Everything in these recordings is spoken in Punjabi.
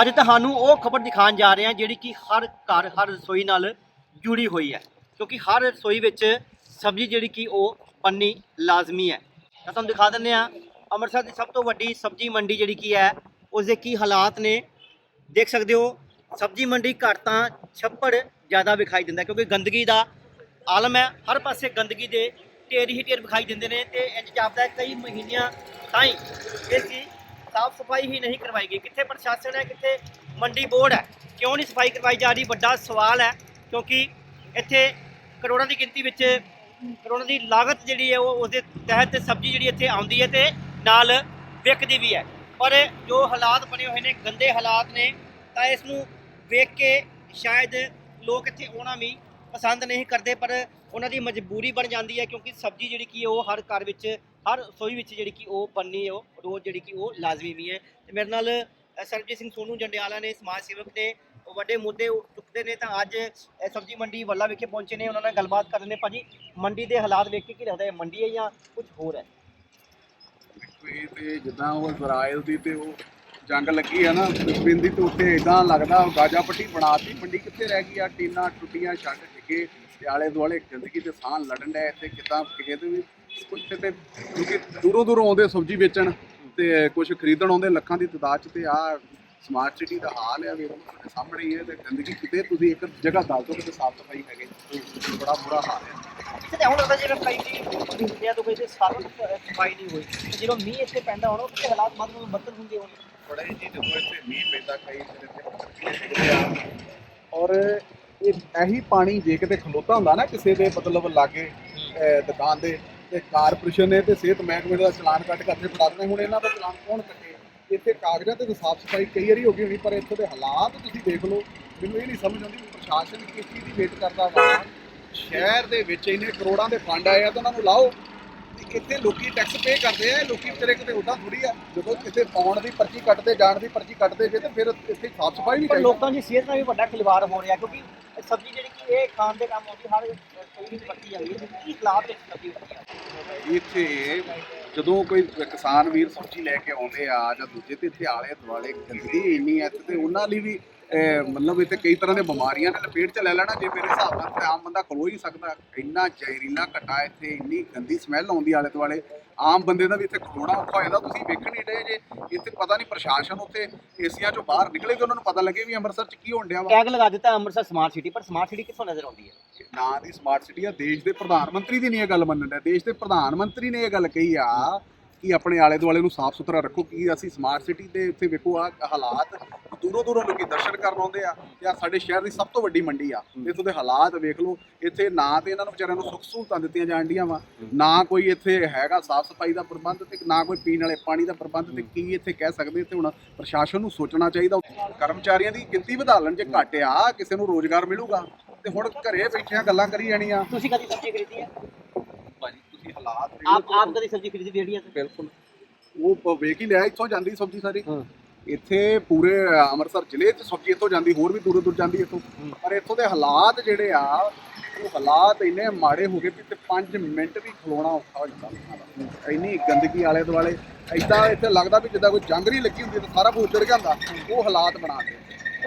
ਅੱਜ ਤੁਹਾਨੂੰ ਉਹ ਖਬਰ ਦਿਖਾਉਣ ਜਾ ਰਹੇ ਹਾਂ ਜਿਹੜੀ ਕਿ ਹਰ ਘਰ, ਹਰ ਰਸੋਈ ਨਾਲ ਜੁੜੀ ਹੋਈ ਹੈ। ਕਿਉਂਕਿ ਹਰ ਰਸੋਈ ਵਿੱਚ ਸਬਜ਼ੀ ਜਿਹੜੀ ਕਿ ਉਹ ਪੰਨੀ ਲਾਜ਼ਮੀ ਹੈ। ਤਾਂ ਤੁਹਾਨੂੰ ਦਿਖਾ ਦਿੰਦੇ ਹਾਂ, ਅੰਮ੍ਰਿਤਸਰ ਦੀ ਸਭ ਤੋਂ ਵੱਡੀ ਸਬਜ਼ੀ ਮੰਡੀ ਜਿਹੜੀ ਕੀ ਹੈ ਉਸ ਦੇ ਕੀ ਹਾਲਾਤ ਨੇ। ਦੇਖ ਸਕਦੇ ਹੋ, ਸਬਜ਼ੀ ਮੰਡੀ ਘੱਟ ਤਾਂ ਛੱਪੜ ਜ਼ਿਆਦਾ ਵਿਖਾਈ ਦਿੰਦਾ ਕਿਉਂਕਿ ਗੰਦਗੀ ਦਾ ਆਲਮ ਹੈ। ਹਰ ਪਾਸੇ ਗੰਦਗੀ ਦੇ ਢੇਰ ਹੀ ਢੇਰ ਵਿਖਾਈ ਦਿੰਦੇ ਨੇ ਤੇ ਇੰਜ ਜਾਪਦਾ ਕਈ ਮਹੀਨਿਆਂ ਤਾਈਂ ਇਸ ਦੀ ਸਾਫ਼ ਸਫ਼ਾਈ ਹੀ ਨਹੀਂ ਕਰਵਾਈ ਗਈ। ਕਿੱਥੇ ਪ੍ਰਸ਼ਾਸਨ ਹੈ, ਕਿੱਥੇ ਮੰਡੀ ਬੋਰਡ ਹੈ, ਕਿਉਂ ਨਹੀਂ ਸਫ਼ਾਈ ਕਰਵਾਈ ਜਾ ਰਹੀ? ਵੱਡਾ ਸਵਾਲ ਹੈ, ਕਿਉਂਕਿ ਇੱਥੇ ਕਰੋੜਾਂ ਦੀ ਗਿਣਤੀ ਵਿੱਚ, ਕਰੋੜਾਂ ਦੀ ਲਾਗਤ ਜਿਹੜੀ ਹੈ, ਉਹ ਉਸ ਦੇ ਤਹਿਤ ਸਬਜ਼ੀ ਜਿਹੜੀ ਇੱਥੇ ਆਉਂਦੀ ਹੈ ਤੇ ਨਾਲ ਵਿਕਦੀ ਵੀ ਹੈ। ਪਰ ਜੋ ਹਾਲਾਤ ਬਣੇ ਹੋਏ ਨੇ, ਗੰਦੇ ਹਾਲਾਤ ਨੇ, ਤਾਂ ਇਸ ਨੂੰ ਵੇਖ ਕੇ ਸ਼ਾਇਦ ਲੋਕ ਇੱਥੇ ਆਉਣਾ ਵੀ ਪਸੰਦ ਨਹੀਂ ਕਰਦੇ, ਪਰ ਉਹਨਾਂ ਦੀ ਮਜਬੂਰੀ ਬਣ ਜਾਂਦੀ ਹੈ, ਕਿਉਂਕਿ ਸਬਜ਼ੀ ਜਿਹੜੀ ਕੀ ਹੈ, ਉਹ ਹਰ ਘਰ ਵਿੱਚ ਹਰ ਰਸੋਈ ਵਿੱਚ ਜਿਹੜੀ ਕਿ ਉਹ ਬਣਨੀ ਉਹ ਰੋਜ਼ ਜਿਹੜੀ ਕਿ ਉਹ ਲਾਜ਼ਮੀ ਵੀ ਹੈ। ਤੇ ਮੇਰੇ ਨਾਲ ਸਰਬਜੀਤ ਸਿੰਘ ਸੋਨੂ ਜੰਡਿਆਲਾ ਨੇ, ਸਮਾਜ ਸੇਵਕ ਨੇ, ਉਹ ਵੱਡੇ ਮੁੱਦੇ ਚੁੱਕਦੇ ਨੇ, ਤਾਂ ਅੱਜ ਸਬਜ਼ੀ ਮੰਡੀ ਵੱਲਾ ਵਿਖੇ ਪਹੁੰਚੇ ਨੇ, ਉਹਨਾਂ ਨਾਲ ਗੱਲਬਾਤ ਕਰਨ ਨੇ। ਭਾਜੀ, ਮੰਡੀ ਦੇ ਹਾਲਾਤ ਵੇਖ ਕੇ ਕੀ ਲੱਗਦਾ ਹੈ? ਮੰਡੀ ਹੈ ਜਾਂ ਕੁਝ ਹੋਰ ਹੈ? ਇਹ ਤੇ ਜਿੱਦਾਂ ਉਹ ਇਜ਼ਰਾਈਲ ਦੀ ਤੇ ਉਹ ਜੰਗ ਲੱਗੀ ਆ ਨਾ ਫਿਲਿਸਤੀਨ ਦੀ ਤੇ ਉੱਥੇ ਇਦਾਂ ਲੱਗਦਾ, ਉਹ ਗਾਜਾ ਪੱਟੀ ਬਣਾਤੀ, ਮੰਡੀ ਕਿੱਥੇ ਰਹਿ ਗਈ ਆ? ਟੀਨਾ ਟੁੱਟੀਆਂ ਛੱਡ ਡਿੱਗੇ ਤੇ ਆਲੇ ਦੁਆਲੇ ਗੰਦਗੀ ਤੇ ਸਾਹ ਲੜਨ ਡਿਆ ਇੱਥੇ ਕਿਦਾਂ ਕਿਸੇ ਦੇ ਵੀ ਕੁਛ ਤੇ ਕਿਉਂਕਿ ਦੂਰੋਂ ਦੂਰੋਂ ਆਉਂਦੇ ਸਬਜ਼ੀ ਵੇਚਣ ਤੇ ਕੁਝ ਖਰੀਦਣ ਆਉਂਦੇ ਲੱਖਾਂ ਦੀ ਤਦਾਦ ਚ ਤੇ ਆ ਸਮਾਰਟ ਸਿਟੀ ਦਾ ਹਾਲ ਆ ਵੇਖੋ ਤੁਹਾਡੇ ਸਾਹਮਣੇ ਹੀ ਹੈ ਤੇ ਗੰਦਗੀ ਕਿਤੇ ਤੁਸੀਂ ਇੱਕ ਜਗ੍ਹਾ ਦੱਸ ਦਿਓ ਕਿ ਸਾਫ਼ ਸਫ਼ਾਈ ਹੈਗੇ। ਬੜਾ ਬੁਰਾ ਹਾਲ ਹੈ ਇੱਥੇ ਤਾਂ ਹੁਣ ਲੱਗਦਾ ਜਿਵੇਂ ਕਈ ਜੀ ਮਹੀਨਿਆਂ ਤੋਂ ਕੋਈ ਤੇ ਸਾਰਾ ਸਫ਼ਾਈ ਨਹੀਂ ਹੋਈ। ਤੇ ਜਦੋਂ ਮੀਂਹ ਇੱਥੇ ਪੈਂਦਾ ਹੋਣਾ ਉੱਥੇ ਹਾਲਾਤ ਮਤਲਬ ਬੱਤਰ ਹੁੰਦੇ ਹੋਣ। ਬੜਾ ਹੀ ਜੀ ਜਦੋਂ ਇੱਥੇ ਮੀਂਹ ਪੈਂਦਾ ਕਈ ਦਿਨ ਤੇ ਆ ਔਰ ਇਹ ਇਹੀ ਪਾਣੀ ਜੇ ਕਿਤੇ ਖਲੋਤਾ ਹੁੰਦਾ ਨਾ ਕਿਸੇ ਦੇ ਮਤਲਬ ਲਾਗੇ ਦੁਕਾਨ ਦੇ ਤੇ ਕਾਰਪੋਰੇਸ਼ਨ ਨੇ ਤੇ ਸਿਹਤ ਮਹਿਕਮੇ ਦਾ ਚਲਾਨ ਕੱਟ ਕੇ ਫੜਾ ਦੇਣਾ ਹੁਣ ਇਹਨਾਂ ਦਾ ਚਲਾਨ ਕੌਣ ਕੱਟੇ? ਇੱਥੇ ਕਾਗਜ਼ਾਂ ਤੇ ਸਾਫ਼ ਸਫ਼ਾਈ ਕਈ ਵਾਰੀ ਹੋ ਗਈ ਹੋਣੀ ਪਰ ਇੱਥੋਂ ਦੇ ਹਾਲਾਤ ਤੁਸੀਂ ਦੇਖ ਲਓ ਮੈਨੂੰ ਇਹ ਨਹੀਂ ਸਮਝ ਆਉਂਦੀ ਵੀ ਪ੍ਰਸ਼ਾਸਨ ਕਿਸ ਚੀਜ਼ ਦੀ ਵੇਟ ਕਰਦਾ ਵਾ। ਸ਼ਹਿਰ ਦੇ ਵਿੱਚ ਇੰਨੇ ਕਰੋੜਾਂ ਦੇ ਫੰਡ ਆਏ ਆ ਤਾਂ ਉਹਨਾਂ ਨੂੰ ਲਾਓ। ਇੱਥੇ ਲੋਕੀ ਟੈਕਸ ਪੇ ਕਰਦੇ ਆ ਲੋਕੀ ਵਿਚਾਰੇ ਕਿਤੇ ਉਦਾਂ ਥੋੜੀ ਆ ਜਦੋਂ ਕਿਤੇ ਪਾਉਣ ਦੀ ਪਰਚੀ ਕੱਟਦੇ ਜਾਣ ਦੀ ਪਰਚੀ ਕੱਟਦੇ ਜੇ ਤੇ ਫਿਰ ਇੱਥੇ ਸਾਫ਼ ਸਫ਼ਾਈ ਵੀ ਪਰ ਲੋਕਾਂ ਦੀ ਸਿਹਤ ਨਾਲ ਵੀ ਵੱਡਾ ਖਿਲਵਾੜ ਹੋ ਰਿਹਾ ਕਿਉਂਕਿ ਸਬਜ਼ੀ ਜਿਹੜੀ ਕਿ ਇਹ ਖਾਣ ਦੇ ਕੰਮ ਆਉਂਦੀ ਹਰ ਇੱਥੇ ਜਦੋਂ ਕੋਈ ਕਿਸਾਨ ਵੀਰ ਸਬਜ਼ੀ ਲੈ ਕੇ ਆਉਂਦੇ ਆ ਜਾਂ ਦੂਜੇ ਤੇ ਇੱਥੇ ਆਲੇ ਦੁਆਲੇ ਗੰਦਗੀ ਇੰਨੀ ਹੈ ਤੇ ਉਹਨਾਂ ਲਈ ਵੀ ਅਹ, ਮਤਲਬ ਇੱਥੇ ਕਈ ਤਰ੍ਹਾਂ ਦੀਆਂ ਬਿਮਾਰੀਆਂ ਨੇ ਲਪੇਟ ਚ ਲੈ ਲੈਣਾ ਜੇ ਮੇਰੇ ਹਿਸਾਬ ਨਾਲ ਤੇ ਆਮ ਬੰਦਾ ਖਲੋ ਹੀ ਸਕਦਾ। ਇੰਨਾ ਜ਼ਹਿਰੀਲਾ ਘਟਾ ਇੱਥੇ ਇੰਨੀ ਗੰਦੀ ਸਮੈਲ ਆਉਂਦੀ ਆਲੇ ਦੁਆਲੇ। ਆਮ ਬੰਦੇ ਦਾ ਵੀ ਇੱਥੇ ਖਲੋਣਾ ਔਖਾ ਹੋ ਜਾਂਦਾ। ਤੁਸੀਂ ਵੇਖਣ ਹੀ ਡਏ ਜੇ ਇੱਥੇ ਪਤਾ ਨਹੀਂ ਪ੍ਰਸ਼ਾਸਨ ਉੱਥੇ ਏਸੀਆਂ ਚੋਂ ਬਾਹਰ ਨਿਕਲੇ ਤੇ ਉਹਨਾਂ ਨੂੰ ਪਤਾ ਲੱਗੇ ਵੀ ਅੰਮ੍ਰਿਤਸਰ ਚ ਕੀ ਹੋਣ ਡਿਆ ਵਾ। ਟੈਗ ਲਗਾ ਦਿੱਤਾ ਅੰਮ੍ਰਿਤਸਰ ਸਮਾਰਟ ਸਿਟੀ ਪਰ ਸਮਾਰਟ ਸਿਟੀ ਕਿੱਥੋਂ ਨਜ਼ਰ ਆਉਂਦੀ ਹੈ? ਨਾਂ ਦੀ ਸਮਾਰਟ ਸਿਟੀ ਆ ਦੇਸ਼ ਦੇ ਪ੍ਰਧਾਨ ਮੰਤਰੀ ਦੀ ਨਹੀਂ ਇਹ ਗੱਲ ਮੰਨਣ ਡਿਆ ਦੇਸ਼ ਦੇ ਪ੍ਰਧਾਨ ਮੰਤਰੀ ਨੇ ਇਹ ਗੱਲ ਕਹੀ ਆ ਕਿ ਆਪਣੇ ਆਲੇ ਦੁਆਲੇ ਨੂੰ ਸਾਫ਼ ਸੁਥਰਾ ਰੱਖੋ ਕਿ ਅਸੀਂ ਸਮਾਰਟ ਸਿਟੀ ਦੇ ਉੱਥੇ ਵੇਖੋ ਆ ਹਾਲਾਤ ਦੂਰੋਂ ਦੂਰੋਂ ਲੋਕੀ ਦਰਸ਼ਨ ਕਰਨ ਆਉਂਦੇ ਆ ਤੇ ਆ ਸਾਡੇ ਸ਼ਹਿਰ ਦੀ ਸਭ ਤੋਂ ਵੱਡੀ ਮੰਡੀ ਆ। ਇੱਥੋਂ ਦੇ ਹਾਲਾਤ ਵੇਖ ਲਓ ਇੱਥੇ ਨਾ ਤੇ ਇਹਨਾਂ ਨੂੰ ਵਿਚਾਰਿਆਂ ਨੂੰ ਸੁੱਖ ਸਹੂਲਤਾਂ ਦਿੱਤੀਆਂ ਜਾਣ ਡੀਆਂ ਵਾ ਨਾ ਕੋਈ ਇੱਥੇ ਹੈਗਾ ਸਾਫ਼ ਸਫ਼ਾਈ ਦਾ ਪ੍ਰਬੰਧ ਤੇ ਨਾ ਕੋਈ ਪੀਣ ਵਾਲੇ ਪਾਣੀ ਦਾ ਪ੍ਰਬੰਧ ਤੇ ਕੀ ਇੱਥੇ ਕਹਿ ਸਕਦੇ ਤੇ ਹੁਣ ਪ੍ਰਸ਼ਾਸਨ ਨੂੰ ਸੋਚਣਾ ਚਾਹੀਦਾ। ਕਰਮਚਾਰੀਆਂ ਦੀ ਗਿਣਤੀ ਵਧਾ ਲੈਣ ਜੇ ਘੱਟ ਆ ਕਿਸੇ ਨੂੰ ਰੋਜ਼ਗਾਰ ਮਿਲੂਗਾ ਤੇ ਹੁਣ ਘਰੇ ਬੈਠਿਆਂ ਗੱਲਾਂ ਕਰੀ ਜਾਣੀਆਂ। ਤੁਸੀਂ ਕਦੀ ਸਬਜ਼ੀ ਖਰੀਦੀ ਹੈ ਭਾਜੀ ਤੁਸੀਂ ਹਾਲਾਤ ਆਪ। ਆਪ ਕਦੀ ਸਬਜ਼ੀ ਖਰੀਦੀ ਤੇ ਬਿਲਕੁਲ। ਉਹ ਵੇਖ ਹੀ ਲਿਆ ਇੱਥੋਂ ਜਾਂਦੀ ਸਬਜ਼ੀ ਸਾਰੀ। ਹਾਂ। ਇੱਥੇ ਪੂਰੇ ਅੰਮ੍ਰਿਤਸਰ ਜ਼ਿਲ੍ਹੇ 'ਚ ਸਬਜ਼ੀ ਇੱਥੋਂ ਜਾਂਦੀ ਹੋਰ ਵੀ ਦੂਰੋਂ ਦੂਰ ਜਾਂਦੀ ਇੱਥੋਂ। ਪਰ ਇੱਥੋਂ ਦੇ ਹਾਲਾਤ ਜਿਹੜੇ ਆ ਉਹ ਹਾਲਾਤ ਇੰਨੇ ਮਾੜੇ ਹੋ ਗਏ ਵੀ ਤੇ 5 ਮਿੰਟ ਵੀ ਖਲੋਣਾ ਔਖਾ ਹੋ ਜਾਂਦਾ। ਇੰਨੀ ਗੰਦਗੀ ਆਲੇ ਦੁਆਲੇ ਐਦਾਂ ਇੱਥੇ ਲੱਗਦਾ ਵੀ ਜਿੱਦਾਂ ਕੋਈ ਜੰਗ ਨਹੀਂ ਲੱਗੀ ਹੁੰਦੀ ਤੇ ਸਾਰਾ ਕੁਝ ਉੱਜੜ ਗਿਆ ਹੁੰਦਾ। ਉਹ ਹਾਲਾਤ ਬਣਾ ਕੇ।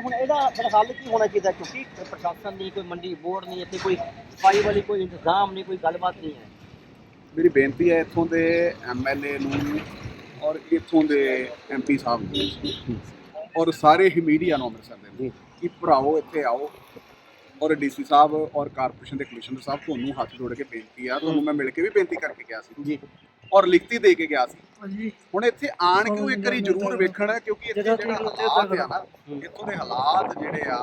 ਹੁਣ ਇਹਦਾ ਫਿਰ ਹੱਲ ਕੀ ਹੋਣਾ ਚਾਹੀਦਾ? ਕਿਉਂਕਿ ਪ੍ਰਸ਼ਾਸਨ ਨਹੀਂ ਕੋਈ ਮੰਡੀ ਬੋਰਡ ਨਹੀਂ ਇੱਥੇ ਕੋਈ ਸਫ਼ਾਈ ਵਾਲੀ ਕੋਈ ਇੰਤਜ਼ਾਮ ਨਹੀਂ ਕੋਈ ਗੱਲਬਾਤ ਨਹੀਂ ਹੈ। ਮੇਰੀ ਬੇਨਤੀ ਹੈ ਇੱਥੋਂ ਦੇ ਐਮਐਲਏ ਨੂੰ ਔਰ ਇੱਥੋਂ ਦੇ ਐਮਪੀ ਸਾਹਿਬ ਨੂੰ ਔਰ ਸਾਰੇ ਹੀ ਮੀਡੀਆ ਨੂੰ ਅੰਮ੍ਰਿਤਸਰ ਦੇ ਜੀ। ਕਿ ਭਰਾਓ ਇੱਥੇ ਆਓ। ਔਰ ਡੀਸੀ ਸਾਹਿਬ ਔਰ ਕਾਰਪੋਰੇਸ਼ਨ ਦੇ ਕਮਿਸ਼ਨਰ ਸਾਹਿਬ ਤੁਹਾਨੂੰ ਹੱਥ ਜੋੜ ਕੇ ਬੇਨਤੀ ਆ ਤੁਹਾਨੂੰ ਮੈਂ ਮਿਲ ਕੇ ਵੀ ਬੇਨਤੀ ਕਰਕੇ ਗਿਆ ਸੀ। ਜੀ। ਔਰ ਲਿਖਤੀ ਦੇ ਕੇ ਗਿਆ ਸੀ। ਹੁਣ ਇੱਥੇ ਆਣ ਕੇ ਉਹ ਇੱਕ ਵਾਰੀ ਜ਼ਰੂਰ ਵੇਖਣਾ ਕਿਉਂਕਿ ਇੱਥੇ ਜਿਹੜਾ ਹਾਲਾਤ ਆ ਨਾ। ਇੱਥੋਂ ਦੇ ਹਾਲਾਤ ਜਿਹੜੇ ਆ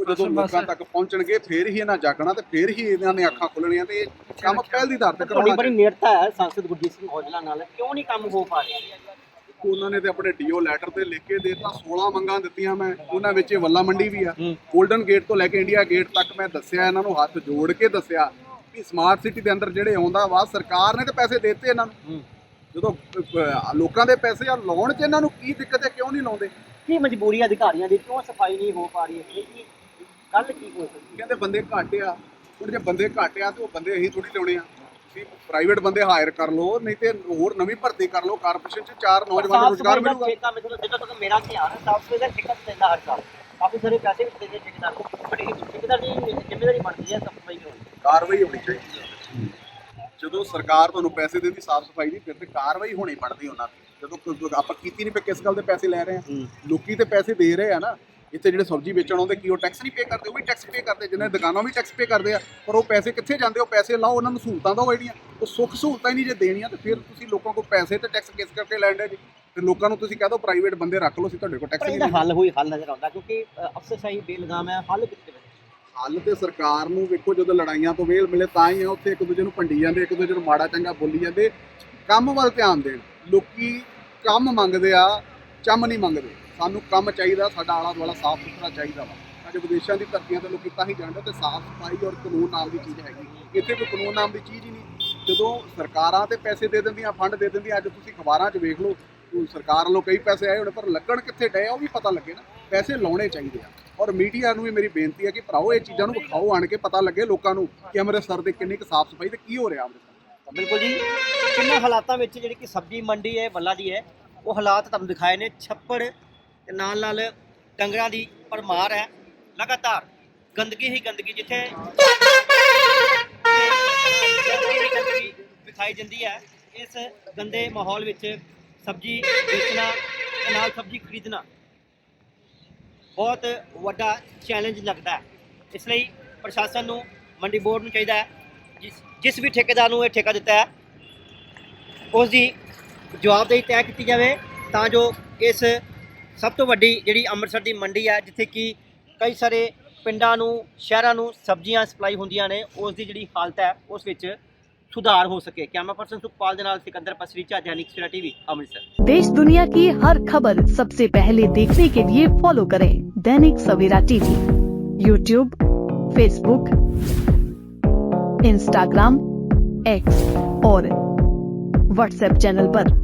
ਜਦੋਂ ਲੋਕਾਂ ਤੱਕ ਪਹੁੰਚਣਗੇ ਫੇਰ ਹੀ ਇਹਨਾਂ ਜਾਗਣਾ ਤੇ ਫੇਰ ਹੀ ਇਹਨਾਂ ਨੇ ਅੱਖਾਂ ਖੁੱਲਣੀਆਂ ਤੇ ਇਹ ਕੰਮ ਪਹਿਲ ਦੀ ਦਰ ਤੇ ਕਰਾਉਣਾ ਬੜੀ ਨੇੜਤਾ ਹੈ ਸੰਸਦ ਗੁਰਜੀਤ ਸਿੰਘ ਔਜਲਾ ਨਾਲ। ਕਿਉਂ ਨਹੀਂ ਕੰਮ ਹੋ ਪਾ ਰਿਹਾ? ਉਹਨਾਂ ਨੇ ਤੇ ਆਪਣੇ ਡੀਓ ਲੈਟਰ ਤੇ ਲਿਖ ਕੇ ਦੇਤਾ 16 ਮੰਗਾਂ ਦਿੱਤੀਆਂ ਮੈਂ ਉਹਨਾਂ ਵਿੱਚ ਇਹ ਵੱਲਾ ਮੰਡੀ ਵੀ ਆ। 골ਡਨ ਗੇਟ ਤੋਂ ਲੈ ਕੇ ਇੰਡੀਆ ਗੇਟ ਤੱਕ ਮੈਂ ਦੱਸਿਆ ਇਹਨਾਂ ਨੂੰ ਹੱਥ ਜੋੜ ਕੇ ਦੱਸਿਆ ਕਿ ਸਮਾਰਟ ਸਿਟੀ ਦੇ ਅੰਦਰ ਜਿਹੜੇ ਆਉਂਦਾ ਵਾ ਸਰਕਾਰ ਨੇ ਤੇ ਪੈਸੇ ਦਿੱਤੇ ਇਹਨਾਂ ਨੂੰ। ਜਦੋਂ ਲੋਕਾਂ ਦੇ ਪੈਸੇ ਆ ਲਾਉਣ 'ਚ ਇਹਨਾਂ ਨੂੰ ਕੀ ਦਿੱਕਤ ਹੈ ਕਿਉਂ ਨਹੀਂ ਲਾਉਂਦੇ? ਕੀ ਮਜਬੂਰੀ ਅਧਿਕਾਰੀਆਂ ਦੀ? ਕਿਉਂ ਸਫ਼ਾਈ ਨਹੀਂ ਹੋ ਪਾ ਰਹੀ ਹੈ? ਕੀ ਗੱਲ ਕੀ ਹੋ ਸਕਦੀ ਕਹਿੰਦੇ ਬੰਦੇ ਘੱਟ ਆ। ਹੁਣ ਜੇ ਬੰਦੇ ਘੱਟ ਆ ਤੇ ਉਹ ਬੰਦੇ ਅਸੀਂ ਥੋੜੀ ਲਿਆਉਣੇ ਆ। ਤੁਸੀਂ ਪ੍ਰਾਈਵੇਟ ਬੰਦੇ ਹਾਇਰ ਕਰ ਲਓ ਨਹੀਂ ਤੇ ਹੋਰ ਨਵੀਂ ਭਰਤੀ ਕਰ ਲਓ ਕਾਰਪੋਰੇਸ਼ਨ 'ਚ ਚਾਰ ਨੌਜਵਾਨਾਂ ਰੋਜ਼ਗਾਰ ਮਿਲੂਗਾ। ਠੇਕਾ ਮੈਨੂੰ ਜਿੱਦਾਂ ਤੱਕ ਮੇਰਾ ਧਿਆਨ ਹੈ ਸਾਫ਼ ਦਾ ਠੇਕਾ ਦਿੰਦਾ ਹਰ ਸਾਲ। ਕਾਫੀ ਸਾਰੇ ਪੈਸੇ ਵੀ ਦਿੰਦੇ ਠੇਕੇਦਾਰ ਨੂੰ ਬਟ ਇਹ ਠੇਕੇਦਾਰ ਦੀ ਜ਼ਿੰਮੇਵਾਰੀ ਬਣਦੀ ਹੈ ਸਾਫ਼ ਸਫ਼ਾਈ ਦੀ ਕਾਰਵਾਈ ਹੋਣੀ ਚਾਹੀਦੀ ਹੈ। ਜਦੋਂ ਸਰਕਾਰ ਤੁਹਾਨੂੰ ਪੈਸੇ ਦਿੰਦੀ ਸਾਫ਼ ਸਫ਼ਾਈ ਦੀ ਫਿਰ ਤੇ ਕਾਰਵਾਈ ਹੋਣੀ ਬਣਦੀ ਉਹਨਾਂ ਤੇ ਜਦੋਂ ਆਪਾਂ ਕੀਤੀ ਨਹੀਂ ਪਈ ਕਿਸ ਗੱਲ ਦੇ ਪੈਸੇ ਲੈ ਰਹੇ ਆ? ਲੋਕੀ ਤੇ ਪੈਸੇ ਦੇ ਰਹੇ ਆ ਨਾ। ਇੱਥੇ ਜਿਹੜੇ ਸਬਜ਼ੀ ਵੇਚਣ ਆਉਂਦੇ ਕੀ ਉਹ ਟੈਕਸ ਨਹੀਂ ਪੇ ਕਰਦੇ? ਉਹ ਵੀ ਟੈਕਸ ਪੇ ਕਰਦੇ ਜਿੰਨੇ ਦੁਕਾਨਾਂ ਵੀ ਟੈਕਸ ਪੇ ਕਰਦੇ ਆ ਪਰ ਉਹ ਪੈਸੇ ਕਿੱਥੇ ਜਾਂਦੇ? ਉਹ ਪੈਸੇ ਲਾਓ ਉਹਨਾਂ ਨੂੰ ਸਹੂਲਤਾਂ ਦਿਓ ਜਿਹੜੀਆਂ। ਉਹ ਸੁੱਖ ਸਹੂਲਤਾਂ ਹੀ ਨਹੀਂ ਜੇ ਦੇਣੀਆਂ ਤੇ ਫਿਰ ਤੁਸੀਂ ਲੋਕਾਂ ਕੋਲ ਪੈਸੇ ਤੇ ਟੈਕਸ ਕਿਸ ਕਰਕੇ ਲੈਂਦੇ ਜੀ? ਤੇ ਲੋਕਾਂ ਨੂੰ ਤੁਸੀਂ ਕਹਿ ਦਿਓ ਪ੍ਰਾਈਵੇਟ ਬੰਦੇ ਰੱਖ ਲਓ ਅਸੀਂ ਤੁਹਾਡੇ ਕੋਲ ਟੈਕਸ ਨਹੀਂ ਹੱਲ ਹੋਈ ਹੱਲ ਨਜ਼ਰ ਆਉਂਦਾ ਕਿਉਂਕਿ ਅਫਸਰਸ਼ਾਹੀ ਬੇਲਗਾਮ ਹੈ ਹੱਲ ਕਿੱਥੇ ਹੱਲ ਤੇ ਸਰਕਾਰ ਨੂੰ ਵੇਖੋ ਜਦੋਂ ਲੜਾਈਆਂ ਤੋਂ ਵੇਲ ਮਿਲੇ ਤਾਂ ਹੀ ਆ ਉੱਥੇ ਇੱਕ ਦੂਜੇ ਨੂੰ ਭੰਡੀ ਜਾਂਦੇ ਇੱਕ ਦੂਜੇ ਨੂੰ ਮਾੜਾ ਚੰਗਾ ਬੋਲੀ ਜਾਂਦੇ। ਕੰਮ ਵੱਲ ਧਿਆਨ ਦੇਣ। ਲੋਕੀ ਕੰਮ ਮੰਗਦੇ ਆ ਚੰਮ ਨਹੀਂ ਮੰਗਦੇ। ਸਾਨੂੰ ਕੰਮ ਚਾਹੀਦਾ, ਸਾਡਾ ਆਲਾ ਦੁਆਲਾ ਸਾਫ਼ ਸੁਥਰਾ ਚਾਹੀਦਾ ਵਾ। ਅੱਜ ਵਿਦੇਸ਼ਾਂ ਦੀ ਧਰਤੀਆਂ ਤੇ ਲੋਕੀ ਤਾਂ ਹੀ ਜਾਂਦੇ ਤੇ ਸਾਫ਼ ਸਫ਼ਾਈ ਔਰ ਕਾਨੂੰਨ ਨਾਮ ਦੀ ਚੀਜ਼ ਹੈਗੀ। ਇੱਥੇ ਕੋਈ ਕਾਨੂੰਨ ਨਾਮ ਦੀ ਚੀਜ਼ ਹੀ ਨਹੀਂ। ਜਦੋਂ ਸਰਕਾਰਾਂ ਤੇ ਪੈਸੇ ਦੇ ਦਿੰਦੀਆਂ, ਫੰਡ ਦੇ ਦਿੰਦੀਆਂ, ਅੱਜ ਤੁਸੀਂ ਅਖਬਾਰਾਂ 'ਚ ਵੇਖ ਲਓ ਸਰਕਾਰ ਵੱਲੋਂ ਕਈ ਪੈਸੇ ਆਏ ਹੋਣੇ, ਪਰ ਲੱਗਣ ਕਿੱਥੇ ਡਏ ਉਹ ਵੀ ਪਤਾ ਲੱਗੇ ਨਾ। ਪੈਸੇ ਲਾਉਣੇ ਚਾਹੀਦੇ ਆ। ਔਰ ਮੀਡੀਆ ਨੂੰ ਵੀ ਮੇਰੀ ਬੇਨਤੀ ਹੈ ਕਿ ਭਰਾਓ, ਇਹ ਚੀਜ਼ਾਂ ਨੂੰ ਵਿਖਾਓ, ਆਣ ਕੇ ਪਤਾ ਲੱਗੇ ਲੋਕਾਂ ਨੂੰ ਕਿ ਅੰਮ੍ਰਿਤਸਰ ਦੇ ਕਿੰਨੀ ਕੁ ਸਾਫ਼ ਸਫ਼ਾਈ ਤੇ ਕੀ ਹੋ ਰਿਹਾ ਅੰਮ੍ਰਿਤਸਰ ਬਿਲਕੁਲ ਜੀ। ਕਿੰਨੇ ਹਾਲਾਤਾਂ ਵਿੱਚ ਜਿਹੜੀ ਕਿ ਸਬਜ਼ੀ ਮੰਡੀ ਹੈ ਬੱਲਾ ਦੀ ਹੈ ਉਹ ਹਾਲਾਤ ਤੁਹਾਨੂੰ ਦਿਖਾਏ ਨੇ। ਛੱਪੜ ਤੇ ਨਾਲ ਨਾਲ ਡੰਗਰਾਂ ਦੀ ਪਰਮਾਰ ਹੈ। ਲਗਾਤਾਰ ਗੰਦਗੀ ਹੀ ਗੰਦਗੀ ਜਿੱਥੇ ਗੰਦਗੀ ਹੀ ਦਿਖਾਈ ਜਾਂਦੀ ਹੈ। ਇਸ ਗੰਦੇ ਮਾਹੌਲ ਵਿੱਚ ਸਬਜ਼ੀ ਵੇਚਣਾ ਤੇ ਨਾਲ ਸਬਜ਼ੀ ਖਰੀਦਣਾ ਬਹੁਤ ਵੱਡਾ ਚੈਲੰਜ ਲੱਗਦਾ ਹੈ। ਇਸ ਲਈ ਪ੍ਰਸ਼ਾਸਨ ਨੂੰ, ਮੰਡੀ ਬੋਰਡ ਨੂੰ ਚਾਹੀਦਾ ਹੈ। ਜਿਸ ਜਿਸ ਵੀ ਠੇਕੇਦਾਰ ਨੂੰ ਇਹ ਠੇਕਾ ਦਿੱਤਾ ਹੈ, ਉਸ ਦੀ ਜਵਾਬਦੇਹੀ ਤੈਅ ਕੀਤੀ ਜਾਵੇ ਤਾਂ ਜੋ ਇਸ ਸਭ ਤੋਂ ਵੱਡੀ ਜਿਹੜੀ ਅੰਮ੍ਰਿਤਸਰ ਦੀ ਮੰਡੀ ਹੈ ਜਿੱਥੇ ਕਿ ਕਈ ਸਾਰੇ ਪਿੰਡਾਂ ਨੂੰ ਸ਼ਹਿਰਾਂ ਨੂੰ ਸਬਜ਼ੀਆਂ ਸਪਲਾਈ ਹੁੰਦੀਆਂ ਨੇ ਉਸ ਦੀ ਜਿਹੜੀ ਹਾਲਤ ਹੈ ਉਸ ਵਿੱਚ ਸੁਧਾਰ ਹੋ ਸਕੇ ਕੈਮਰਾ ਪਰਸਨ ਸੁਖਪਾਲ ਦੇ ਨਾਲ ਸਿਕੰਦਰ ਪਸਰੀਚਾ दैनिक सवेरा टीवी अमृतसर देश दुनिया की हर खबर सबसे पहले देखने के लिए फॉलो करें Dainik Savera TV YouTube Facebook Instagram X और व्हाट्सएप चैनल पर।